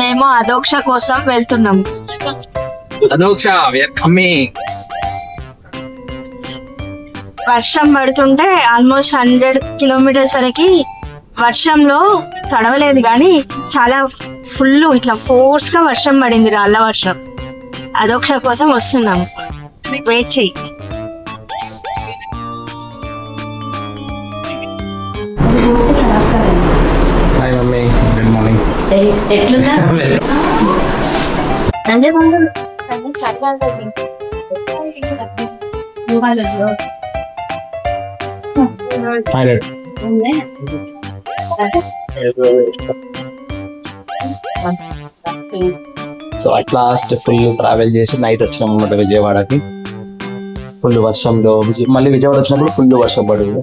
మేము అదోక్ష కోసం వెళ్తున్నాం. అదోక్ష విఆర్ కమింగ్ వర్షం పడుతుంటే ఆల్మోస్ట్ హండ్రెడ్ కిలోమీటర్స్ వరకు వర్షంలో తడవలేదు కానీ చాలా ఫుల్ ఇట్లా ఫోర్స్గా వర్షం పడింది రాళ్ళ వర్షం అదోక్ష కోసం వస్తున్నాం. వెయిట్ చెయ్యి pilot so at last full travel చేసి నైట్ వచ్చినాం అన్నమాట విజయవాడకి. ఫుల్ వర్షంలో మళ్ళీ విజయవాడ వచ్చినప్పుడు ఫుల్ వర్షం పడింది?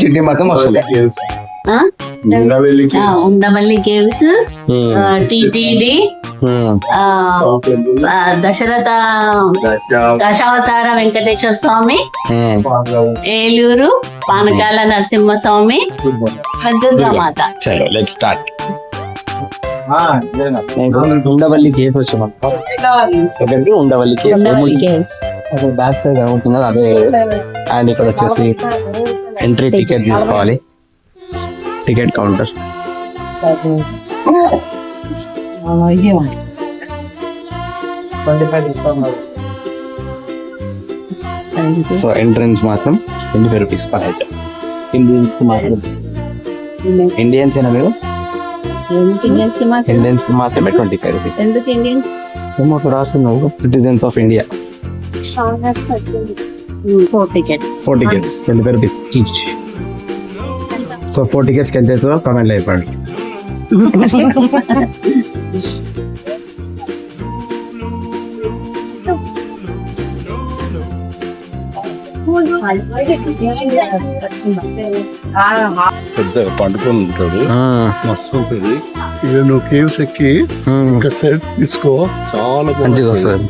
చిట్టి మాత్రం వస్తుంది ఉండమల్లి కేవ్స్. టిటిడి దశరథ దశావతార వెంకటేశ్వర స్వామి ఏలూరు పానకాల నరసింహ స్వామి దుర్గామాత చలో లెట్ స్టార్ట్ ఉండవల్లి కేఫ్ వచ్చాం ఉండవల్లి కేవ్స్. అక్కడ బ్యాక్ సైడ్ కనుకుంటున్నది అదే అండ్ ఇక్కడ వచ్చేసి ఎంట్రీ టికెట్ తీసుకోవాలి. Ticket counter. సో ఎంట్రన్స్ మాత్రం twenty five rupees per head. Indians మాత్రం. ఇండియన్స్ ఏనా మీరు? ఇండియన్స్కి మాత్రమే ట్వంటీ ఫైవ్ రూపీస్. ఎందుకు ఇండియన్స్ ఏమో citizens of India four tickets four tickets twenty five rupees so four టికెట్స్కి ఎంత అవుతుందో కామెంట్లో అయిపోండి పెద్దగా పండుకొని ఉంటాడు మస్తు ఉంటుంది ఇక నువ్వు కేవ్స్ ఎక్కి ఇంకా సెట్ తీసుకో చాలా మంచిగా వస్తుంది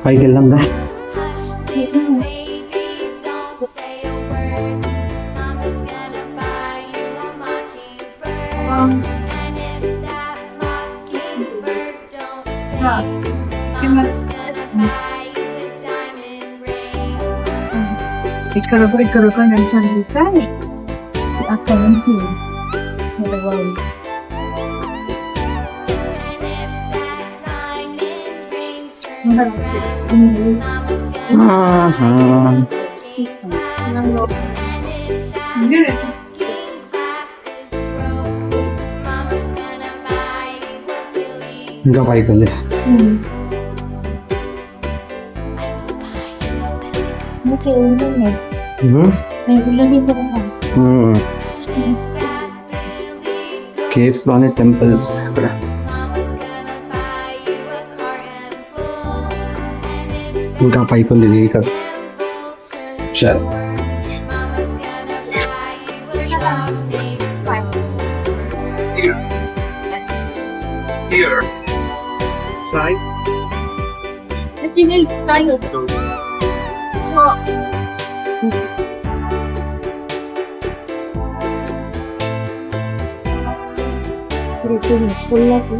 a diamond ring. ఇక్కడ ఒక ఇక్కడ ఒక నిమిషం చూస్తే అక్కడ నుంచి ఇంకా పైకి ఉంది కేవ్స్ లోనే టెంపుల్స్ ఇక్కడ ఇంకా పైకి ఉంది ఇది ఇక్కడ చల్ Mama's gonna buy you a dog named Here. Side. dog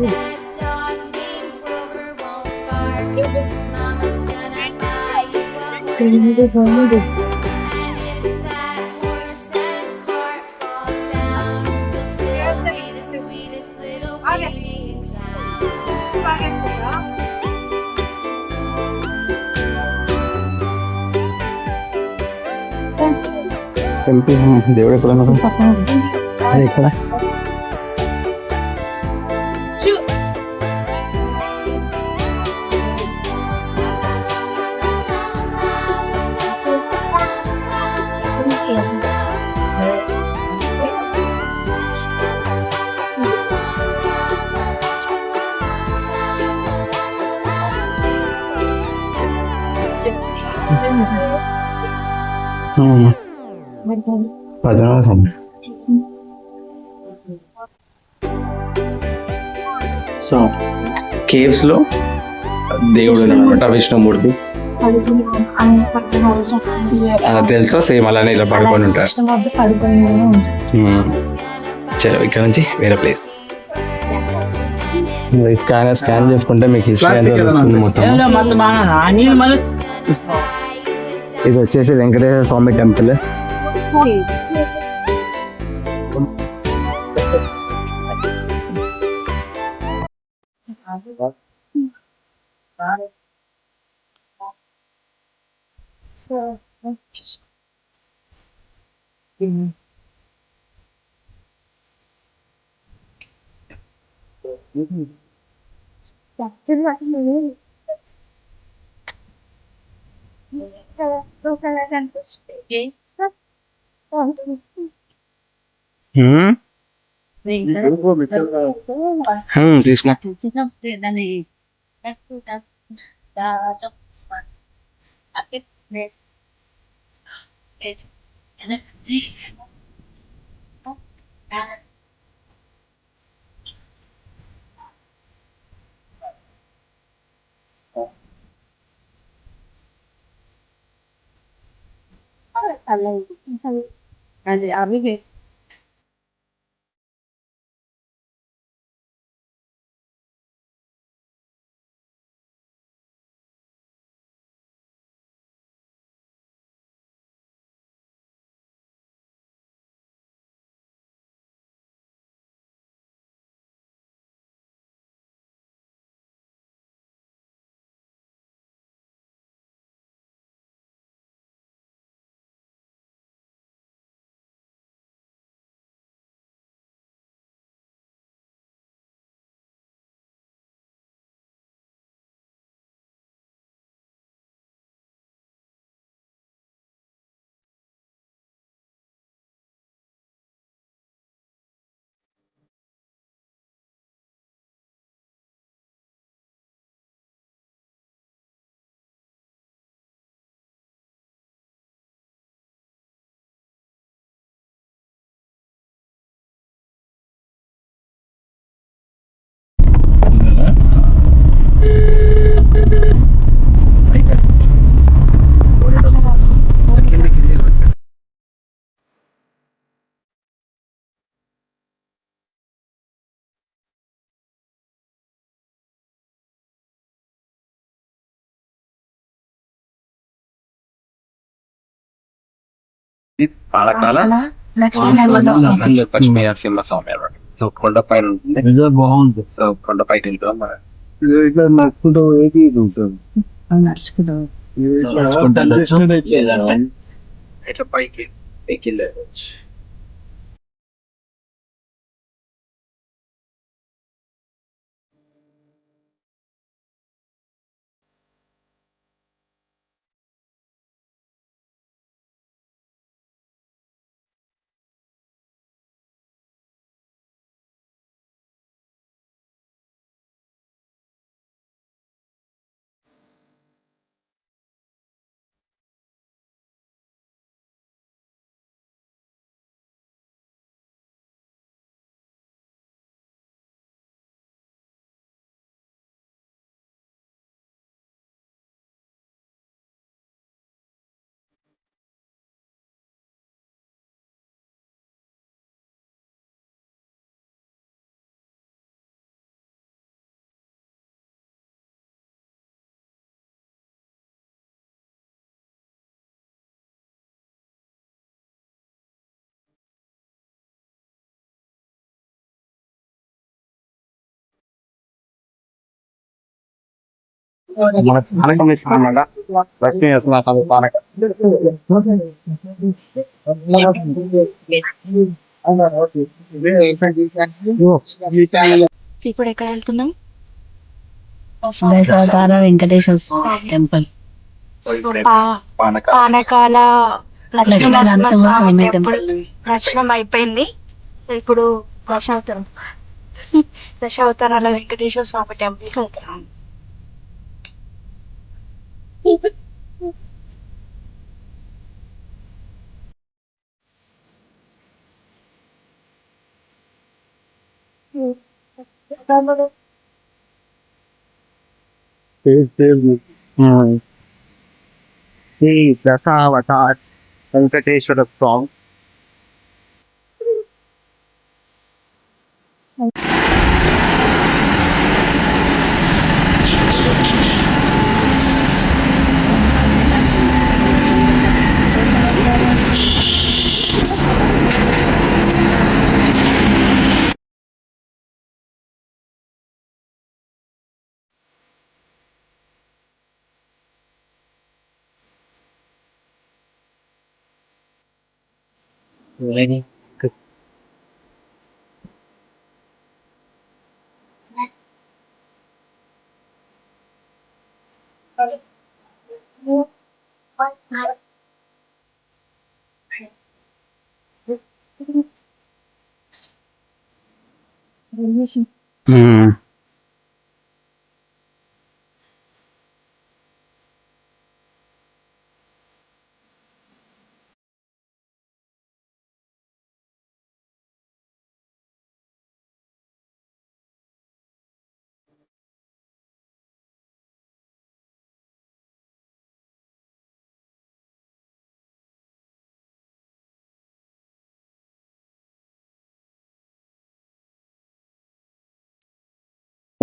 named এইভাবে ধর্ম দেখি tempe de oro con la Padmanabha Swamy so కేవ్స్లో దేవుడు అనమాట విష్ణుమూర్తి తెలుసా? సేమ్ అలానే ఇలా పడుకొని ఉంటారు. చలో ఇక్కడ నుంచి వేరే ప్లేస్ స్కానర్ స్కాన్ చేసుకుంటే మీకు హిస్టరీ అంతా తెలుస్తుంది మొత్తం. ఇది వచ్చేసి Venkateswara Swamy temple body. So let's just give me. Đặt trên mặt mình đi. Đâu ra là đang tức gì? Còn tôi. Hử? Mình đã. Ừ, thì sao? Ừ, thì sao? dansok aku, akit net aku, energy aku, Palakala Lakshmi Narasimha Swamy. అన్నమాట so కొండ పైన ఉంటుంది బాగుంది. So కొండ పైన వెళ్తాం మనం. ఇట్లా నడుచుకుంటూ ఇది ఉంటుంది. నడుచుకుంటూ ఇట్లా పైకి పైకి వెళ్ళవచ్చు మన లక్ష్మీ ఇప్పుడు ఎక్కడ వెళ్తున్నాం? దశావతార వెంకటేశ్వర స్వామి. టెంపుల్. పానకాల లక్ష్మీ. టెంపుల్. దర్శనం అయిపోయింది. ఇప్పుడు దశావతారం. దశావతారాల వెంకటేశ్వర స్వామి టెంపుల్ వెళ్తున్నాం. శ్రీ దశావతార్ వెంకటేశ్వర స్వామి mulai nih.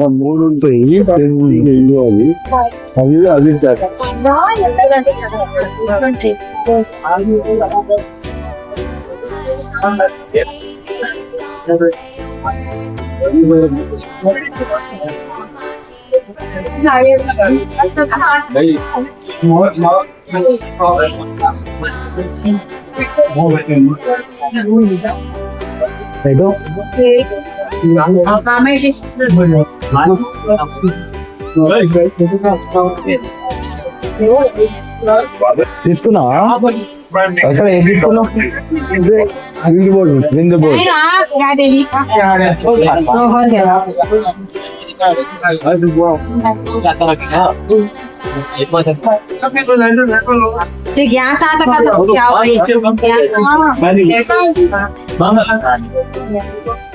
muốn tỷ bình thường không nghĩ là liên trạch nói là cái lên lên thiệt Đây, mở, mở, mở, mở, mở, mở, తీసుకున్నావా అక్కడ ఏం తీసుకున్నావు విందు బోర్డు విందు బోర్డు గ్యాస్ ఆట కదా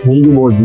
విందు board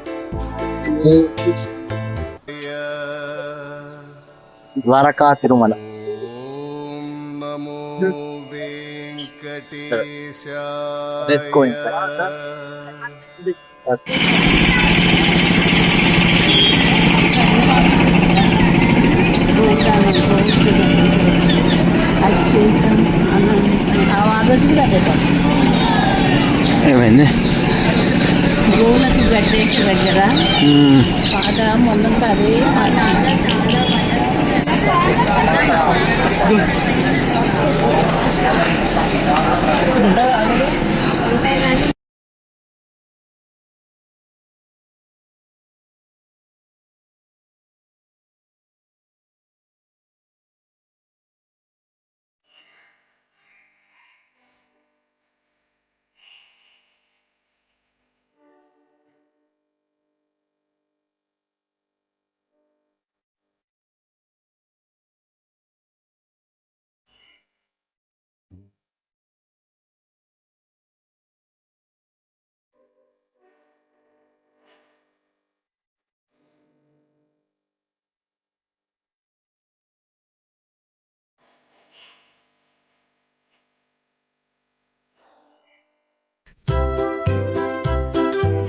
Dwaraka Tirumala Namo Let's go inside. ఏమైంది గోలకు గడ్డేసి దగ్గర. బాగా మొన్న అదే పాట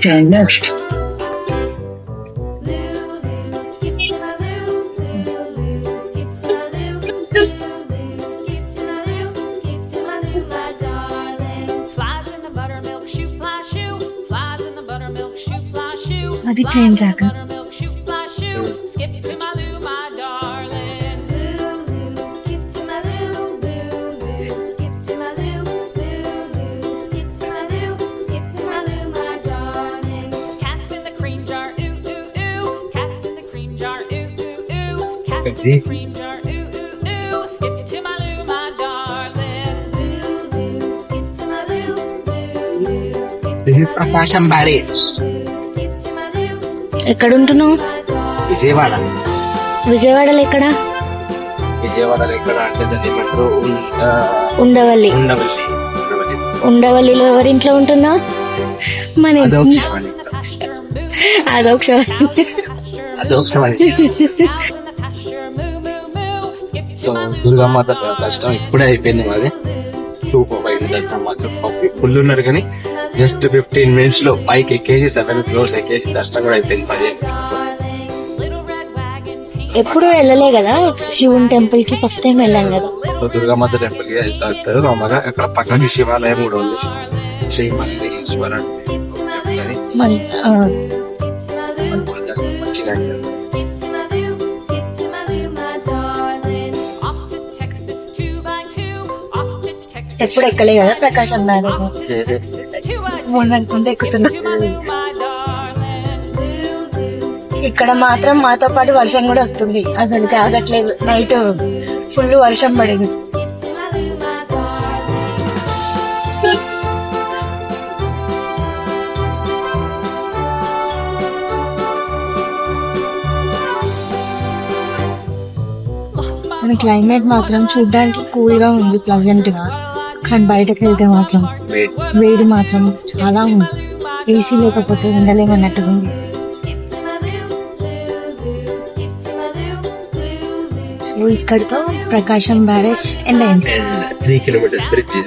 turn left. అది ట్రైన్ రాక my loo, ఎక్కడ ఉంటున్నావు. విజయవాడ. విజయవాడలో ఎక్కడ? విజయవాడలో ఎక్కడ అంటే ఏమంటారు? ఆ, ఉండవల్లి. ఉండవల్లి. ఉండవల్లి. ఉండవల్లిలో ఎవరింట్లో ఉంటున్నావు? మన అదోక్షవాణి In సో. దుర్గమ్మ దర్శనం ఇప్పుడే అయిపోయింది మాది. సూపర్ అయింది దర్శనం మాత్రం ఫుల్ ఉన్నారు కానీ జస్ట్ ఫిఫ్టీన్ మినిట్స్లో పైకి ఎక్కేసి సెవెన్ ఫ్లోర్స్ ఎక్కేసి దర్శనం కూడా అయిపోయింది paint. ఎప్పుడు వెళ్ళలే కదా శివుని టెంపుల్కి? ఫస్ట్ టైం వెళ్ళాం కదా. సో దుర్గామాత టెంపుల్కి వెళ్తారు. రామగా అక్కడ పక్కన శివాలయం కూడా ఉంది. శ్రీ మల్లేశ్వర ఎప్పుడు ఎక్కలే కదా ప్రకాశం మ్యారేజ్ అనుకుంటే ఎక్కుతున్నా. ఇక్కడ మాత్రం మాతో పాటు వర్షం కూడా వస్తుంది. అసలు ఆగట్లేదు. నైట్ ఫుల్ వర్షం పడింది. మన క్లైమేట్ మాత్రం చూడడానికి కూల్గా ఉంది ప్లజెంట్గా. కానీ బయటకు వెళ్తే మాత్రం వేడి మాత్రం చాలా ఉంది. ఏసీ లేకపోతే ఉండలేమన్నట్టుగా ఉంది సో ఇక్కడితో ప్రకాశం బ్యారేజ్ ఎండ్ అయింది. Three kilometres bridge